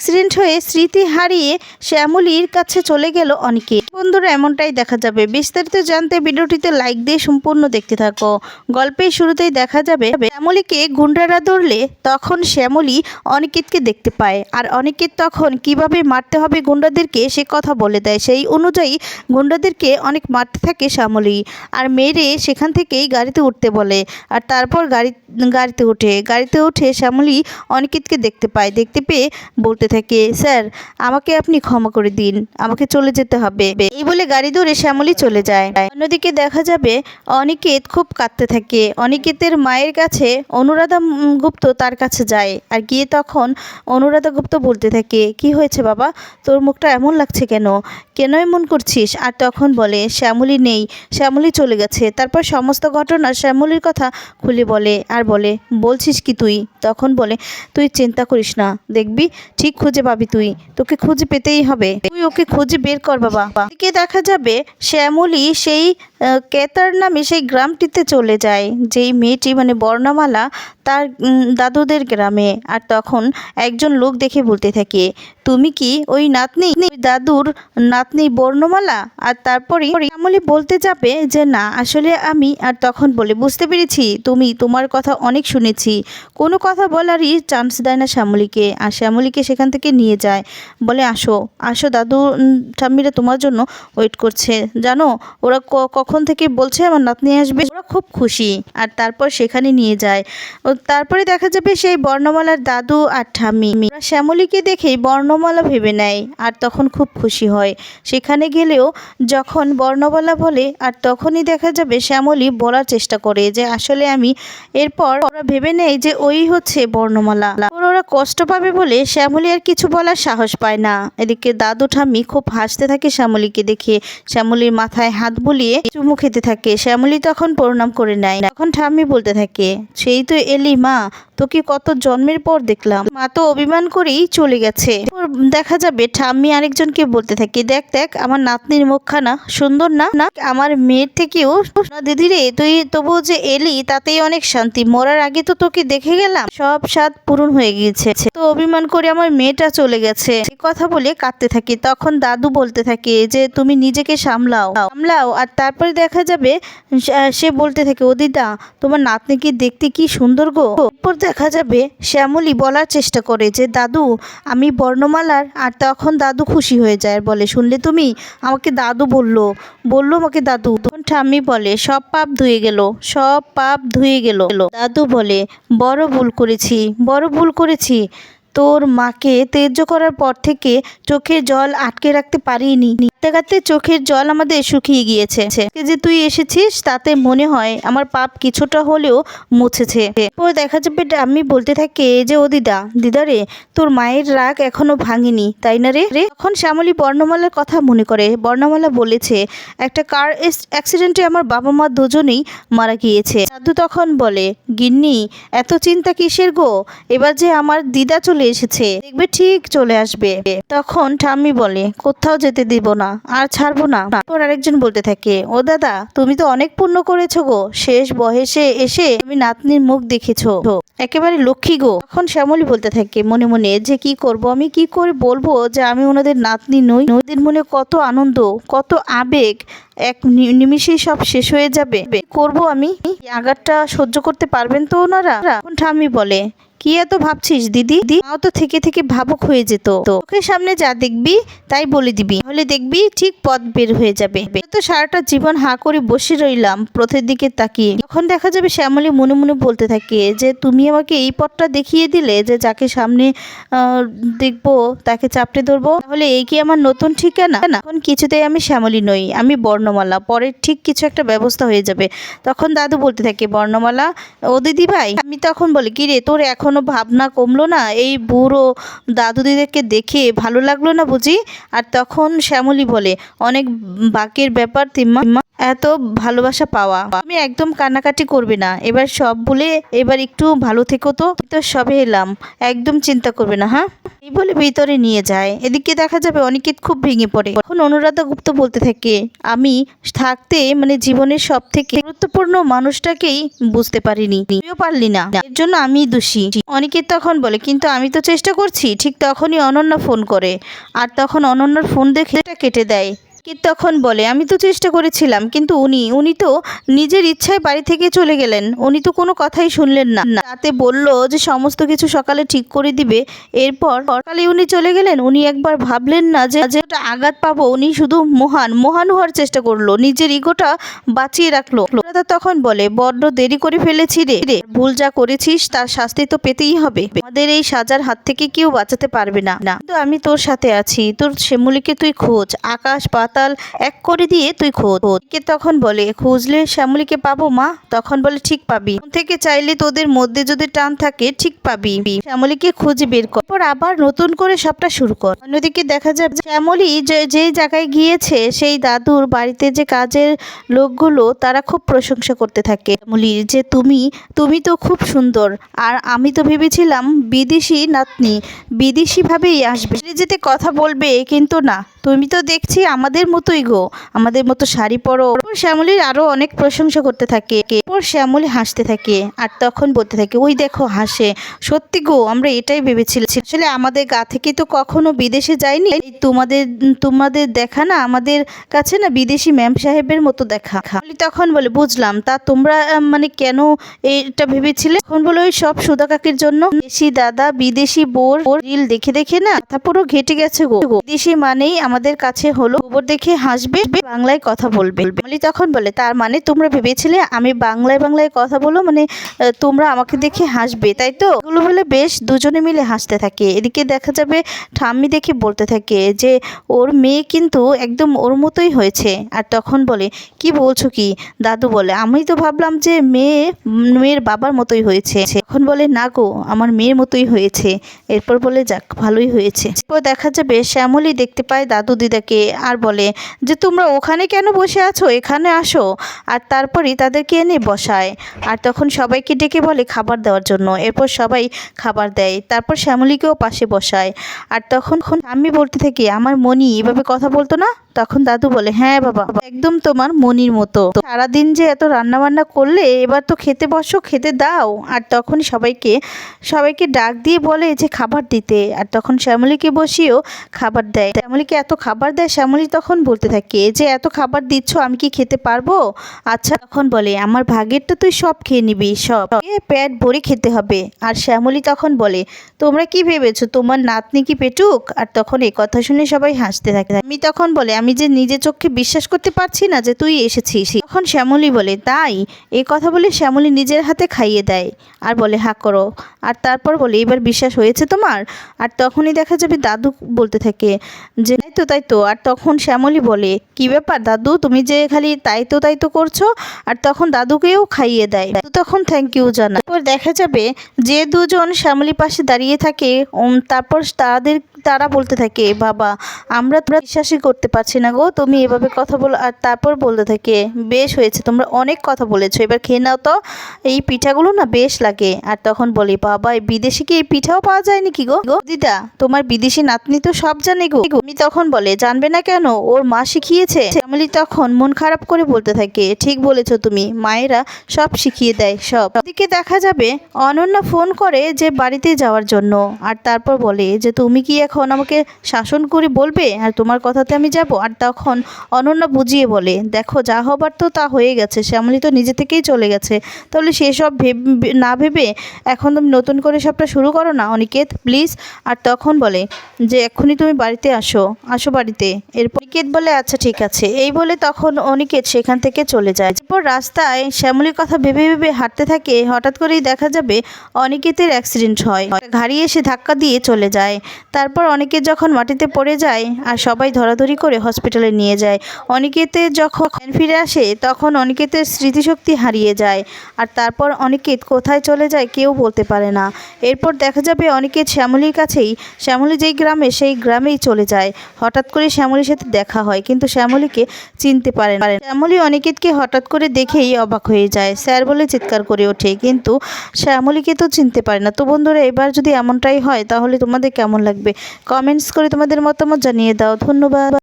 Accident হয়ে স্মৃতি হারিয়ে শ্যামলীর কাছে চলে গেল অনেকে। বন্ধুরা, এমনটাই দেখা যাবে। বিস্তারিত জানতে ভিডিওটিতে লাইক দিয়ে সম্পূর্ণ দেখতে থাকো। গল্পের শুরুতেই দেখা যাবে, শ্যামলীকে গুন্ডারা ধরলে তখন শ্যামলী অনিকেতকে দেখতে পায়। আর অনিকেত তখন কীভাবে মারতে হবে গুন্ডাদেরকে সে কথা বলে দেয়। সেই অনুযায়ী গুন্ডাদেরকে অনেক মারতে থাকে শ্যামলী। আর মেরে সেখান থেকেই গাড়িতে উঠতে বলে। আর তারপর গাড়ি, গাড়িতে উঠে। গাড়িতে উঠে শ্যামলী অনিকেতকে দেখতে পায়। দেখতে পেয়ে বলতে থাকে, স্যার, আমাকে আপনি ক্ষমা করে দিন, আমাকে চলে যেতে হবে। এই বলে গাড়ি ধরে শ্যামলী চলে যায়। অন্যদিকে দেখা যাবে, অনিকেত খুব কাঁদতে থাকে। অনিকেতের মায়ের কাছে অনুরাধা গুপ্ত তার কাছে যায় আর গিয়ে তখন অনুরাধা গুপ্ত বলতে থাকে, কি হয়েছে বাবা? তোর মুখটা এমন লাগছে কেন? কেন এমন করছিস? আর তখন বলে, শ্যামলী নেই, শ্যামলী চলে গেছে। তারপর সমস্ত ঘটনা শ্যামলীর কথা খুলে বলে আর বলে, বলছিস কি তুই? তখন বলে, তুই চিন্তা করিস না, দেখবি ঠিক খুঁজে পাবি তুই। তোকে খুঁজে পেতেই হবে। তুই ওকে খুঁজে বের কর, বাবা। দেখা যাবে, শ্যামলী সেই কেতার নামে সেই গ্রামটিতে চলে যায়, যেই মেয়েটি মানে বর্ণমালা তার দাদুদের গ্রামে। আর তখন একজন লোক দেখে বলতে থাকে, তুমি কি ওই নাতনি দাদুর নাতনি বর্ণমালা? আর তারপরে শ্যামলী বলতে যাবে যে, না, আসলে আমি। আর তখন বলে, বুঝতে পেরেছি, তুমি তোমার কথা অনেক শুনেছি। কোনো কথা বলারই চান্স দেয় না শ্যামলীকে। আর শ্যামলীকে সেখান থেকে নিয়ে যায়। বলে, আসো আসো দাদু ঠাম্মিরা তোমার জন্য ওয়েট করছে। জানো, ওরা ক- কখন থেকে বলছে, আমার নাতনি আসবে। ওরা খুব খুশি আর তারপর সেখানে নিয়ে যায়। ও তারপরে দেখা যাবে সেই বর্ণমালার দাদু আর ওরা শ্যামলীকে দেখেই বর্ণমালা ভেবে নেয় আর তখন খুব খুশি হয়। সেখানে গেলেও যখন বর্ণমালা বলে আর তখনই দেখা যাবে শ্যামলী বলার চেষ্টা করে যে, আসলে আমি এরপর ওরা ভেবে নেয় যে, ওই হচ্ছে বর্ণমালা। ওর ওরা কষ্ট পাবে বলে শ্যামলী আর কিছু বলার সাহস পায় না। এদিকে দাদু ঠাম্মি খুব হাসতে থাকে শ্যামলীকে দেখে। শ্যামলীর মাথায় হাত বুলিয়ে চুমু খেতে থাকে। শ্যামলী তখন প্রণাম করে নেয়। তখন ঠাম্মি বলতে থাকে, সেই তো এলি মা, তোকে কত জন্মের পর দেখলাম। মা তো অভিমান করেই চলে গেছে। দেখা যাবে ঠাম্মি আরেকজনকে বলতে থাকে, দেখ দেখ, আমার নাতনির মুখখানা সুন্দর না? না আমার মেয়ের থেকেও না দিদি রে, তুই তবু যে এলি, তাতেই অনেক শান্তি। মরার আগে তো তোকে দেখে গেলাম। সব স্বাদ পূরণ হয়ে গিয়েছে তো অভিমান করে আমার মেয়েটা চলে গেছে। এই কথা বলে কাঁদতে থাকি। তখন দাদু বলতে থাকে যে, তুমি নিজেকে সামলাও। সামলাও, আর তারপরে দেখা যাবে সে বলতে থাকে, ও দিদা, তোমার নাতনিকে দেখতে কি সুন্দর গো? এরপর দেখা যাবে, শ্যামলী বলার চেষ্টা করে যে, দাদু, আমি বর্ণমালার। আর তখন দাদু খুশি হয়ে যায় আর বলে, শুনলে তুমি? আমাকে দাদু বলল বলল আমাকে দাদু। তখন ঠাম্মি বলে, সব পাপ ধুয়ে গেল, সব পাপ ধুয়ে গেল। দাদু বলে, বড় ভুল করেছি, বড় ভুল করেছি। তোর মাকে তেজ্য করার পর থেকে চোখে জল আটকে রাখতে পারিনি। কাঁদতে কাঁদতে চোখের জল আমাদের শুকিয়ে গিয়েছে। যে তুই এসেছিস, তাতে মনে হয় আমার পাপ কিছুটা হলেও মুছেছে। এরপর দেখা যাবে আমি বলতে থাকি যে ও দিদা দিদা রে, তোর মায়ের রাগ এখনও ভাঙেনি, তাই না রে? রে তখন শ্যামলী বর্ণমালার কথা মনে করে। বর্ণমালা বলেছে, একটা কার অ্যাক্সিডেন্টে আমার বাবা মা দুজনেই মারা গিয়েছে। দাদু তখন বলে, গিন্নি, এত চিন্তা কিসের গো? এবার যে আমার দিদা চলে এসেছে, দেখবে ঠিক চলে আসবে। তখন ঠাম্মি বলে, কোথাও যেতে দিব না। আর ছাড়বো না। তারপর আরেকজন বলতে থাকে, ও দাদা, তুমি তো অনেক পুণ্য করেছ গো। শেষ বয়সে এসে তুমি নাতনির মুখ দেখেছ। একেবারে লক্ষ্মী গো। তখন শ্যামলী বলতে থাকে, মনে মনে যে কি করব? আমি কি করে বলব যে আমি ওনাদের নাতনি নই? ওদের মনে কত আনন্দ, কত আবেগ। এক নিমিষেই সব শেষ হয়ে যাবে। করব আমি? আঘাতটা সহ্য করতে পারবেন তো ওনারা? ঠাম্মি বলে কি এত ভাবছিস, দিদি? দি, মাও তো থেকে থেকে ভাবুক হয়ে যেত। চোখের সামনে যা দেখবি, তাই বলে দিবি। তাহলে দেখবি ঠিক পথ বের হয়ে যাবে। তো সারাটা জীবন হাঁ করে বসে রইলাম, পথের দিকে তাকিয়ে। তখন দেখা যাবে শ্যামলী মনে মনে বলতে থাকে যে, তুমি আমাকে এই পথটা দেখিয়ে দিলে যে, যাকে সামনে দেখব, তাকে চাপটে ধরবো, তাহলে এই কি আমার নতুন ঠিকানা? না এখন কিছুতেই আমি শ্যামলী নই, আমি বর্ণমালা। পরে ঠিক কিছু একটা ব্যবস্থা হয়ে যাবে। তখন দাদু বলতে থাকে, বর্ণমালা, ও দিদি ভাই আমি তখন বলি, কি রে, তোর এখনও ভাবনা কমলো না, এই বুড়ো দাদু দিদিকে দেখে ভালো লাগল না বুঝি আর তখন শ্যামলী বলে, অনেক বাকের ব্যাপার তিম্মা। এত ভালোবাসা পাওয়া। আমি একদম কান্নাকাটি করবে না। এবার সব বলে এবার একটু ভালো থেকো তো। তো সবে এলাম। একদম চিন্তা করবে না হ্যাঁ? এই বলে ভিতরে নিয়ে যায়। এদিকে দেখা যাবে অনিকেত খুব ভেঙে পড়ে। এখন অনুরাধা গুপ্ত বলতে থাকে, আমি থাকতে মানে জীবনের সব থেকে গুরুত্বপূর্ণ মানুষটাকেই বুঝতে পারিনি। তুইও পারলি না। এর জন্য আমি দোষী। অনিকেত তখন বলে, কিন্তু আমি তো চেষ্টা করছি। ঠিক তখনই অনন্যা ফোন করে। আর তখন অনন্যার ফোন দেখে কেটে দেয়। কি তখন বলে? আমি তো চেষ্টা করেছিলাম কিন্তু উনি উনি তো নিজের ইচ্ছায় বাড়ি থেকে চলে গেলেন। উনি তো কোনো কথাই শুনলেন না। রাতে বলল যে সমস্ত কিছু সকালে ঠিক করে দিবে এরপর সকালে উনি চলে গেলেন। উনি একবার ভাবলেন না যে যে ওটা আঘাত পাবো। উনি শুধু মহান মহান হওয়ার চেষ্টা করল নিজের ইগোটা বাঁচিয়ে রাখল। অনুরাধা তখন বলে বড্ড দেরি করে ফেলেছি রে। রে, ভুল যা করেছিস তার শাস্তি তো পেতেই হবে। আমাদের এই সাজার হাত থেকে কেউ বাঁচাতে পারবে না। কিন্তু আমি তোর সাথে আছি। তোর শ্যামলীকে তুই খোঁজ। আকাশ পাতাল এক করে দিয়ে তুই খোঁজ কে তখন বলে, খুঁজলে শ্যামলীকে পাবো মা? তখন বলে, ঠিক পাবি। থেকে চাইলে তোদের মধ্যে যদি টান থাকে, ঠিক পাবি। শ্যামলীকে খুঁজে বের কর। আবার নতুন করে সবটা শুরু কর। অন্যদিকে দেখা যাবে শ্যামলী যে জায়গায় গিয়েছে, সেই দাদুর বাড়িতে যে কাজের লোকগুলো, তারা খুব প্রশংসা করতে থাকে। শ্যামলীর যে তুমি তুমি তো খুব সুন্দর। আর আমি তো ভেবেছিলাম বিদেশি নাতনি। বিদেশি ভাবেই আসবে। যেতে কথা বলবে, কিন্তু না। তুমি তো দেখছি আমাদের মতোই গো। আমাদের মতো শাড়ি পরো। ওর শ্যামলীর আরও অনেক প্রশংসা করতে থাকে। ওর শ্যামলী হাসতে থাকে আর তখন বলতে থাকে, ওই দেখো হাসে। সত্যি গো, আমরা এটাই ভেবেছিলাম। আসলে আমাদের গা থেকে তো কখনো বিদেশে যায়নি। তোমাদের তোমাদের দেখা না, আমাদের কাছে না বিদেশি ম্যাম সাহেবের মতো দেখা। তখন বলে, বুঝলাম। তা তোমরা মানে কেন এটা ভেবেছিলে? তখন বলে, ওই সব সুদা কাকির জন্য দেশি দাদা, বিদেশি বোর রিল দেখে দেখে না তারপরও পুরো ঘেটে গেছে গো। বিদেশি মানেই আমাদের কাছে হলো গোবর দেখে হাসবে, বাংলায় কথা বলবে। বলি তখন বলে, তার মানে তোমরা ভেবেছিলে আমি বাংলায় বাংলায় কথা বলো মানে তোমরা আমাকে দেখে হাসবে, তাই তো? এগুলো বলে বেশ দুজনে মিলে হাসতে থাকে। এদিকে দেখা যাবে ঠাম্মি দেখে বলতে থাকে যে, ওর মেয়ে কিন্তু একদম ওর মতোই হয়েছে। আর তখন বলে, কি বলছো কি? দাদু বলে, আমি তো ভাবলাম যে মেয়ে, মেয়ের বাবার মতোই হয়েছে। এখন বলে, না গো, আমার মেয়ের মতোই হয়েছে। এরপর বলে, যাক, ভালোই হয়েছে। এরপর দেখা যাবে শ্যামলী দেখতে পায় দাদু দিদাকে, আর বলে যে, তোমরা ওখানে কেন বসে আছো? এখানে আসো। আর তারপরই তাদেরকে এনে বসায়। আর তখন সবাইকে ডেকে বলে খাবার দেওয়ার জন্য। এরপর সবাই খাবার দেয়। তারপর শ্যামলীকেও পাশে বসায়। আর তখন আমি বলতে থাকি, আমার মনি এভাবে কথা বলতো না? তখন দাদু বলে হ্যাঁ বাবা, একদম তোমার মনির মতো। সারাদিন যে এত রান্না বান্না করলে, এবার তো খেতে বসো, খেতে দাও। আর তখন সবাইকে সবাইকে ডাক দিয়ে বলে যে, খাবার দিতে। আর তখন শ্যামলীকে বসিয়েও খাবার দেয়। শ্যামলীকে এত খাবার দেয়, শ্যামলী তখন বলতে থাকে, যে এত খাবার দিচ্ছ, আমি কি খেতে পারব? আচ্ছা তখন বলে, আমার ভাগেরটা তুই সব খেয়ে নিবি, সব। পেট ভরে খেতে হবে। আর শ্যামলী তখন বলে, তোমরা কি ভেবেছো, তোমার নাতনি কি পেটুক? আর তখন এই কথা শুনে সবাই হাসতে থাকে। আমি তখন বলে, আমি যে নিজে চোখে বিশ্বাস করতে পারছি না যে তুই এসেছিস। তখন শ্যামলী বলে, তাই? এই কথা বলে শ্যামলী নিজের হাতে খাইয়ে দেয়। আর বলে, হা, করো। আর তারপর বলে, এবার বিশ্বাস হয়েছে তোমার? আর তখনই দেখা যাবে দাদু বলতে থাকে, যে, তাই তো তাই তো। আর তখন শ্যামলী বলে, কি ব্যাপার দাদু? তুমি যে খালি তাই তো তাই তো করছ? আর তখন দাদুকেও খাইয়ে দেয়। দাদু তখন থ্যাংক ইউ জানায়। তারপর দেখা যাবে যে দুজন শ্যামলী পাশে দাঁড়িয়ে থাকে তারপর তাদের, তারা বলতে থাকে, বাবা, আমরা তোমরা বিশ্বাসই করতে পারছি না গো, তুমি এভাবে কথা বলো। আর তারপর বলতে থাকে, বেশ হয়েছে, তোমরা অনেক কথা বলেছ, এবার খেয়ে নাও তো। এই পিঠাগুলো না বেশ লাগে। আর তখন বলি, বাবা বিদেশি কি এই পিঠাও পাওয়া যায় নাকি গো, দিদা, তোমার বিদেশি নাতনি তো সব জানে গো। আমি তখন বলে, জানবে না কেন? ওর মা শিখিয়েছে। শ্যামলি তখন মন খারাপ করে বলতে থাকে, ঠিক বলেছ তুমি, মায়েরা সব শিখিয়ে দেয়, সব। দিকে দেখা যাবে, অনন্যা ফোন করে যে বাড়িতে যাওয়ার জন্য, আর তারপর বলে যে, তুমি কি এখন আমাকে শাসন করে বলবে? আর তোমার কথাতে আমি যাব? আর তখন অনন্যা বুঝিয়ে বলে, দেখো, যা হবার তো তা হয়ে গেছে, শ্যামলি তো নিজে থেকেই চলে গেছে। তাহলে সেসব ভেব- না ভেবে এখন তুমি নতুন করে সবটা শুরু করো না, অনিকেত, প্লিজ। আর তখন বলে যে, এক্ষুনি তুমি বাড়িতে আসো আসো বাড়িতে। এরপর অনিকেত বলে আচ্ছা ঠিক আছে। এই বলে তখন অনিকেত সেখান থেকে চলে যায়। এরপর রাস্তায় শ্যামলীর কথা ভেবে ভেবে হাঁটতে থাকে। হঠাৎ করেই দেখা যাবে অনিকেতের অ্যাক্সিডেন্ট হয়। গাড়ি এসে ধাক্কা দিয়ে চলে যায়। তারপর অনিকেত যখন মাটিতে পড়ে যায় আর সবাই ধরাধরি করে হসপিটালে নিয়ে যায়, অনিকেতের যখন ফিরে আসে, তখন অনিকেতের স্মৃতিশক্তি হারিয়ে যায়। আর তারপর অনিকেত কোথায় চলে যায় কেউ বলতে পারে না। এরপর দেখা যাবে অনিকেত শ্যামলীর কাছেই। শ্যামলী যেই গ্রামে, সেই গ্রামেই চলে যায়। হঠাৎ করে শ্যামলীর সাথে দেখা হয়, কিন্তু শ্যামলীকে চিনতে পারে না। শ্যামলী অনিকেতকে হঠাৎ করে দেখেই অবাক হয়ে যায়। স্যার বলে চিৎকার করে ওঠে, কিন্তু শ্যামলীকে তো চিনতে পারে না। তো বন্ধুরা, এবার যদি এমনটাই হয়, তাহলে তোমাদের কেমন লাগবে? কমেন্টস করে তোমাদের মতামত জানিয়ে দাও। ধন্যবাদ।